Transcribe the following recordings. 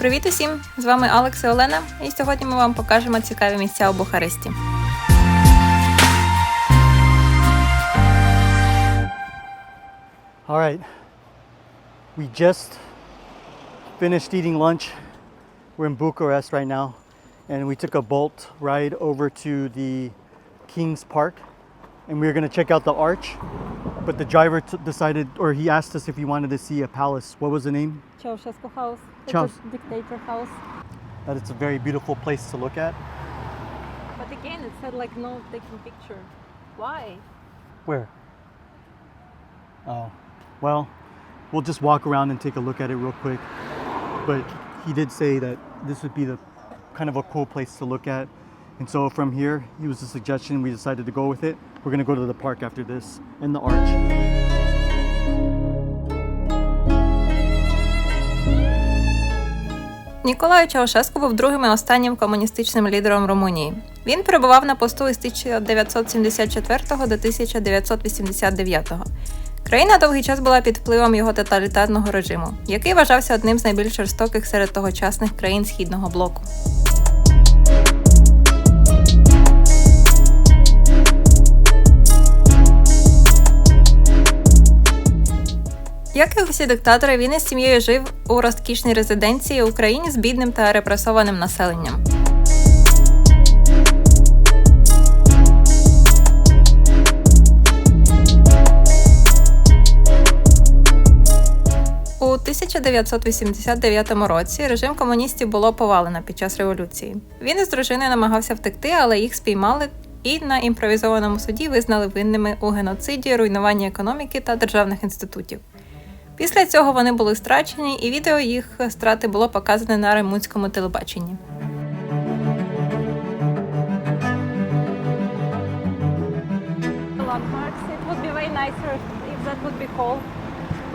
Привіт усім! З вами Алекс і Олена, і сьогодні ми вам покажемо цікаві місця у Бухаресті. All right. We just finished eating lunch. We're in Bucharest right now. And we took a bolt ride over to the King's Park. And we were going to check out the arch. But the driver decided, or he asked us if we wanted to see a palace. What was the name? Ceausescu House. it's Ceaus- dictator house. That it's a very beautiful place to look at. But again, it said like no taking picture. Why? Where? Oh, well, we'll just walk around and take a look at it real quick. But he did say that this would be the kind of a cool place to look at. And so from here, it was a suggestion. We decided to go with it. We're gonna go to the park after this and the arch. Ніколай Чаушеску був другим і останнім комуністичним лідером Румунії. Він перебував на посту із 1974 до 1989. Країна довгий час була під впливом його тоталітарного режиму, який вважався одним з найбільш жорстоких серед тогочасних країн східного блоку. Як і усі диктатори, він із сім'єю жив у розкішній резиденції Україні з бідним та репресованим населенням. У 1989 році режим комуністів було повалено під час революції. Він із дружиною намагався втекти, але їх спіймали і на імпровізованому суді визнали винними у геноциді, руйнуванні економіки та державних інститутів. Після цього вони були страчені, і відео їх страти було показане на римунському телебаченні.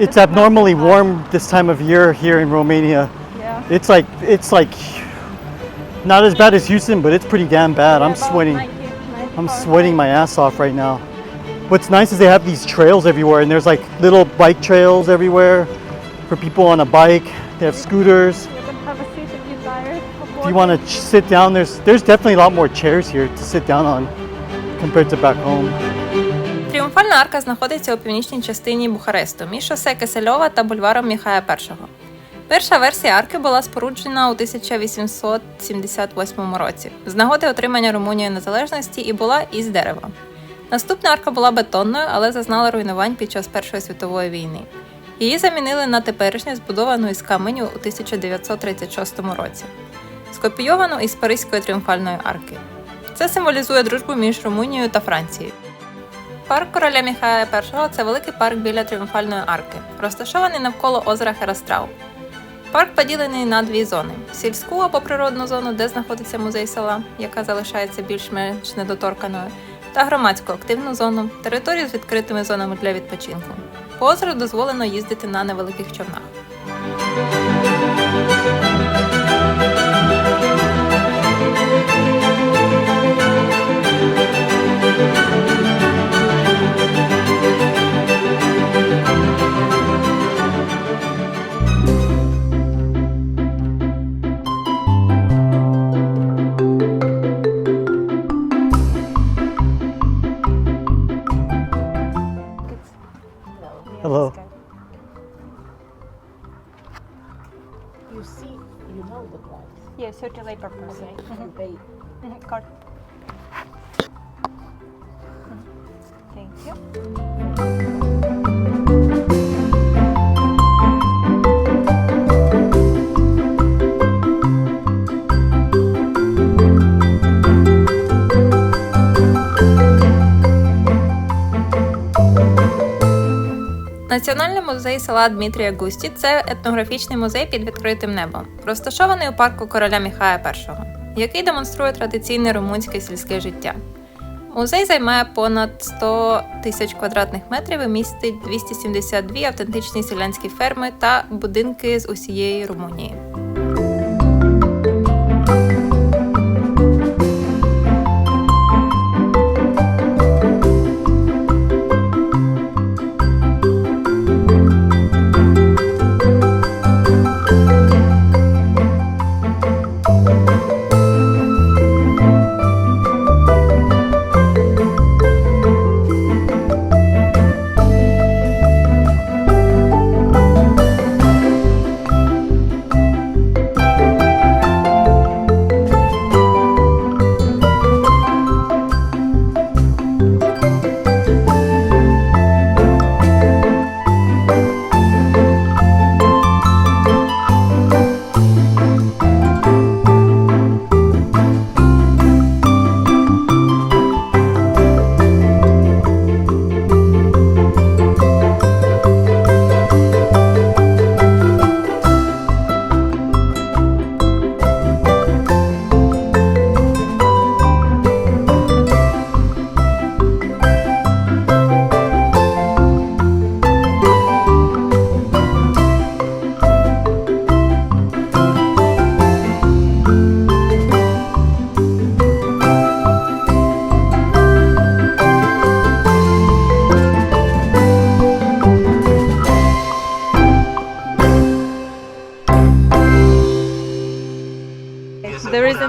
It's abnormally warm this time of year here in Romania. Yeah. It's like it's like not as bad as Houston, but it's pretty damn bad. I'm sweating. I'm sweating my ass off right now. What's nice is they have these trails everywhere, and there's like little bike trails everywhere for people on a bike. They have scooters. If you want to ch- sit down, there's there's definitely a lot more chairs here to sit down on compared to back home. Тріумфальна арка знаходиться у північній частині Бухаресту між шосе Кисельова та бульваром Міхая І. Перша версія арки була споруджена у 1878 році з нагоди отримання Румунією незалежності і була із дерева. Наступна арка була бетонною, але зазнала руйнувань під час Першої світової війни. Її замінили на теперішню збудовану із каменю у 1936 році, скопійовану із Паризької тріумфальної арки. Це символізує дружбу між Румунією та Францією. Парк короля Міхая І це великий парк біля тріумфальної арки, розташований навколо озера Херастрау. Парк поділений на дві зони: сільську або природну зону, де знаходиться музей села, яка залишається більш-менш недоторканою, та громадську активну зону, територію з відкритими зонами для відпочинку. По озеру дозволено їздити на невеликих човнах. Okay. Card. Thank you. Національний музей села Дмитрія Густі це етнографічний музей під відкритим небом, розташований у парку короля Міхая І, який демонструє традиційне румунське сільське життя. Музей займає понад 100 тисяч квадратних метрів і містить 272 автентичні селянські ферми та будинки з усієї Румунії.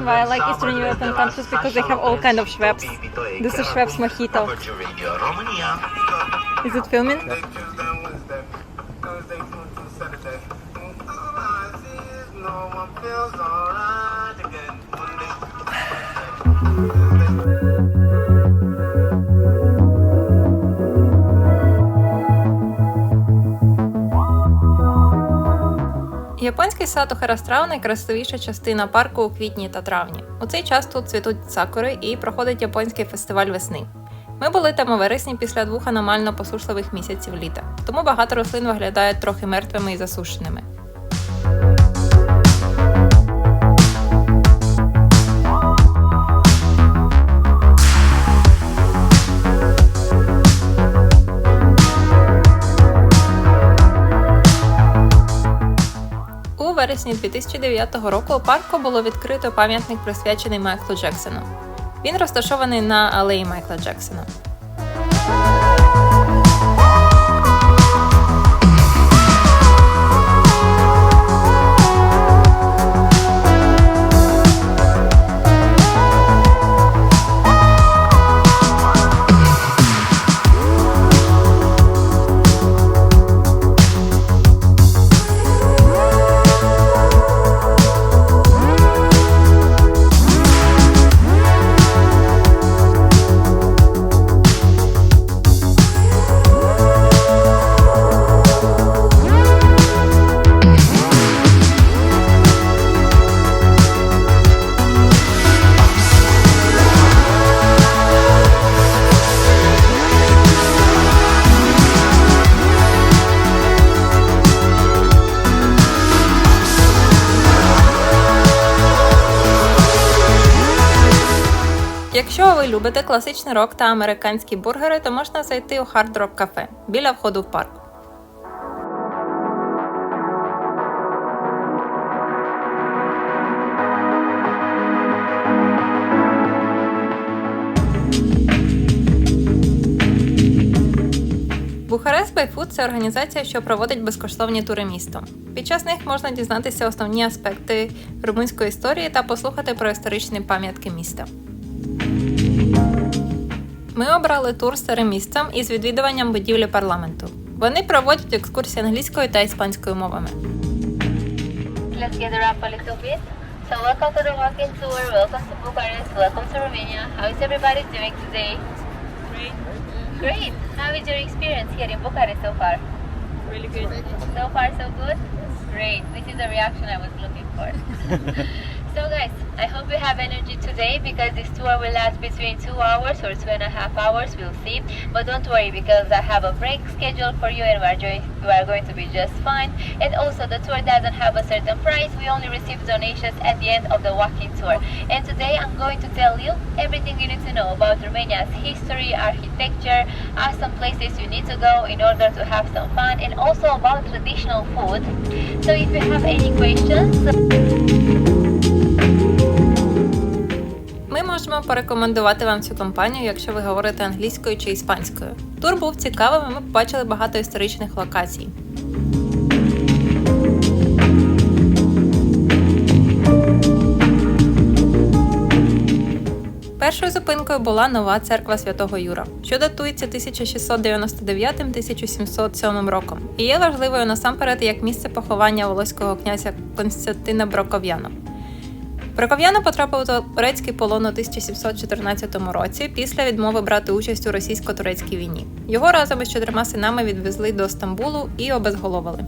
Why I like Eastern European countries because they have all kind of Schweppes. This is Schweppes Mojito. Is it filming? Японський сад Охерастрав найкрасивіша частина парку у квітні та травні. У цей час тут цвітуть сакури і проходить японський фестиваль весни. Ми були там у вересні після двох аномально посушливих місяців літа, тому багато рослин виглядають трохи мертвими і засушеними. Вересні 2009 року у парку було відкрито пам'ятник присвячений Майклу Джексону. Він розташований на алеї Майкла Джексона. Якщо ви любите класичний рок та американські бургери, то можна зайти у Hard Rock Cafe біля входу в парк. Бухарест Food – це організація, що проводить безкоштовні тури містом. Під час них можна дізнатися основні аспекти румунської історії та послухати про історичні пам'ятки міста. Ми обрали тур старим містом із відвідуванням будівлі парламенту. Вони проводять екскурсії англійською та іспанською мовами. Let's gather up a little bit. So welcome to the walking tour. Welcome to Bucharest. Welcome to Romania. How is everybody doing today? Great. Great. How is your experience here in Bucharest so far? Really good. So far, so good. Great. This is the reaction I was looking for. So, guys, I hope you have energy today because this tour will last between two hours or two and a half hours. We'll see. But don't worry because I have a break scheduled for you and we are, join- we are going to be just fine. And also, the tour doesn't have a certain price. We only receive donations at the end of the walking tour. And today, I'm going to tell you everything you need to know about Romania's history, architecture, awesome places you need to go in order to have some fun, and also about traditional food. So, if you have any questions, Ми можемо порекомендувати вам цю компанію, якщо ви говорите англійською чи іспанською. Тур був цікавим, і ми побачили багато історичних локацій. Першою зупинкою була нова церква святого Юра, що датується 1699-1707 роком, і є важливою насамперед як місце поховання волоського князя Константина Броков'яна. Браков'яна потрапив до турецький полон у 1714 році після відмови брати участь у російсько-турецькій війні. Його разом із чотирма синами відвезли до Стамбулу і обезголовили.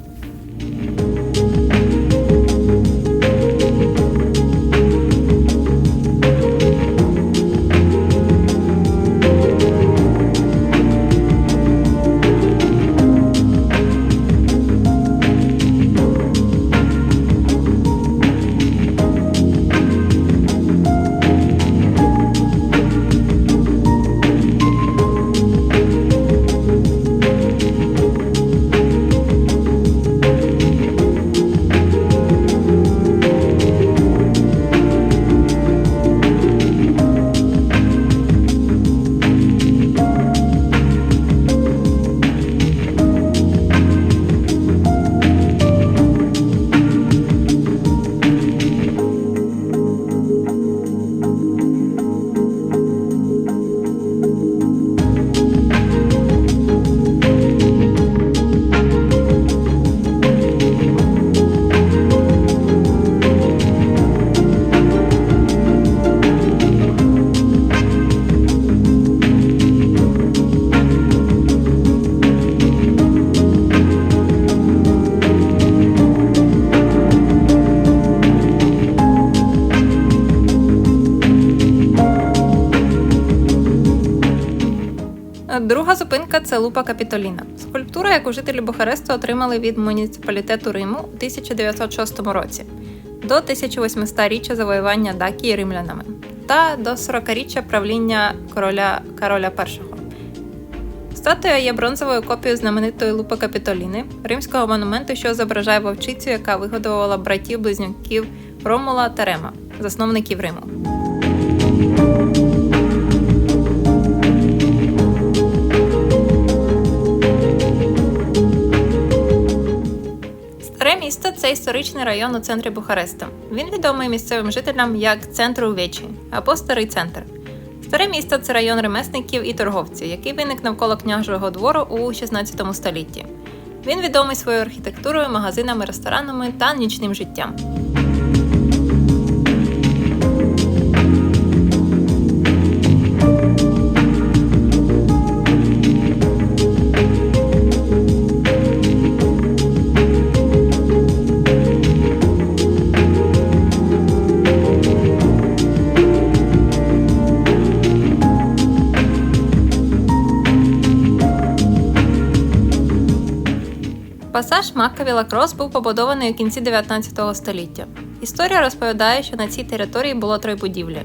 Зупинка це Лупа Капітоліна. Скульптура, яку жителі Бухаресту отримали від муніципалітету Риму у 1906 році до 1800-річчя завоювання Дакії римлянами та до 40-річчя правління короля Кароля І. Статуя є бронзовою копією знаменитої Лупи Капітоліни, римського монументу, що зображає вовчицю, яка вигодовувала братів-близнюків Ромула та Рема, засновників Риму. Місто це історичний район у центрі Бухареста. Він відомий місцевим жителям як центр Увечі або Старий центр. Старе місто це район ремесників і торговців, який виник навколо княжого двору у 16 столітті. Він відомий своєю архітектурою, магазинами, ресторанами та нічним життям. Пасаж Макка Лакрос був побудований у кінці 19 століття. Історія розповідає, що на цій території було три будівлі.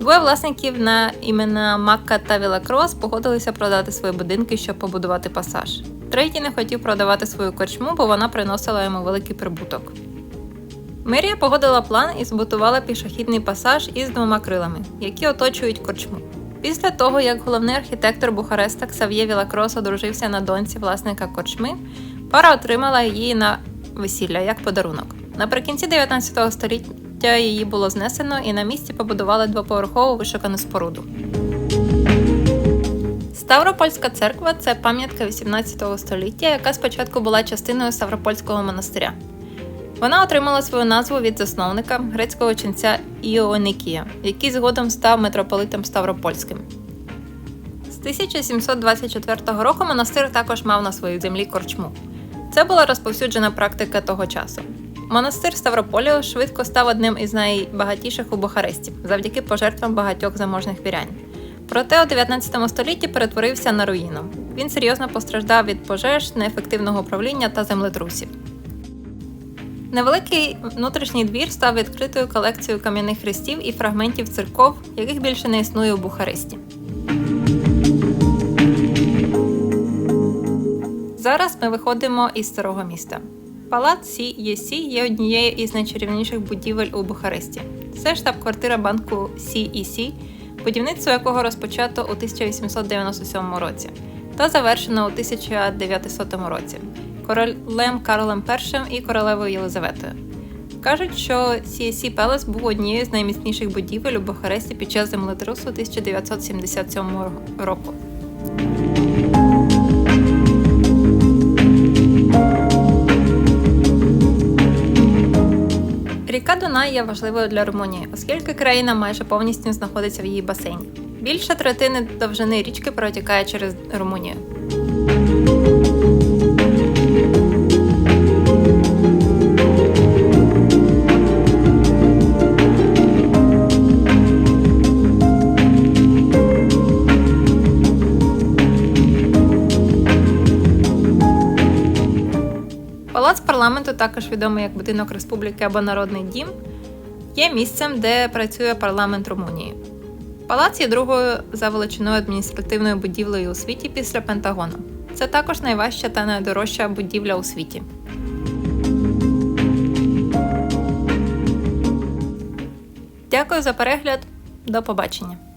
Двоє власників на імена Макка та Вілакрос погодилися продати свої будинки, щоб побудувати пасаж. Третій не хотів продавати свою корчму, бо вона приносила йому великий прибуток. Мерія погодила план і збудувала пішохідний пасаж із двома крилами, які оточують корчму. Після того, як головний архітектор Бухареста Ксав'є Вілакрос одружився на доньці власника корчми, пара отримала її на весілля як подарунок. Наприкінці 19 століття її було знесено і на місці побудували двоповерхову вишукану споруду. Ставропольська церква це пам'ятка 18 століття, яка спочатку була частиною Ставропольського монастиря. Вона отримала свою назву від засновника грецького ченця Іоанникія, який згодом став митрополитом Ставропольським. З 1724 року монастир також мав на своїй землі корчму. Це була розповсюджена практика того часу. Монастир Ставрополіо швидко став одним із найбагатіших у Бухаресті завдяки пожертвам багатьох заможних вірян. Проте у 19 столітті перетворився на руїну. Він серйозно постраждав від пожеж, неефективного управління та землетрусів. Невеликий внутрішній двір став відкритою колекцією кам'яних хрестів і фрагментів церков, яких більше не існує у Бухаресті. Зараз ми виходимо із старого міста. Палац Сі Єсі є однією із найчарівніших будівель у Бухаресті. Це штаб-квартира банку Сі будівництво якого розпочато у 1897 році та завершено у 1900 році королем Карлом І і королевою Єлизаветою. Кажуть, що CSC Пелес був однією з найміцніших будівель у Бухаресті під час землетрусу 1977 року. Ріка Дунай є важливою для Румунії, оскільки країна майже повністю знаходиться в її басейні. Більше третини довжини річки протікає через Румунію. Парламенту, також відомий як будинок республіки або Народний дім, є місцем, де працює парламент Румунії. Палац є другою за величиною адміністративною будівлею у світі після Пентагону. Це також найважча та найдорожча будівля у світі. Дякую за перегляд. До побачення!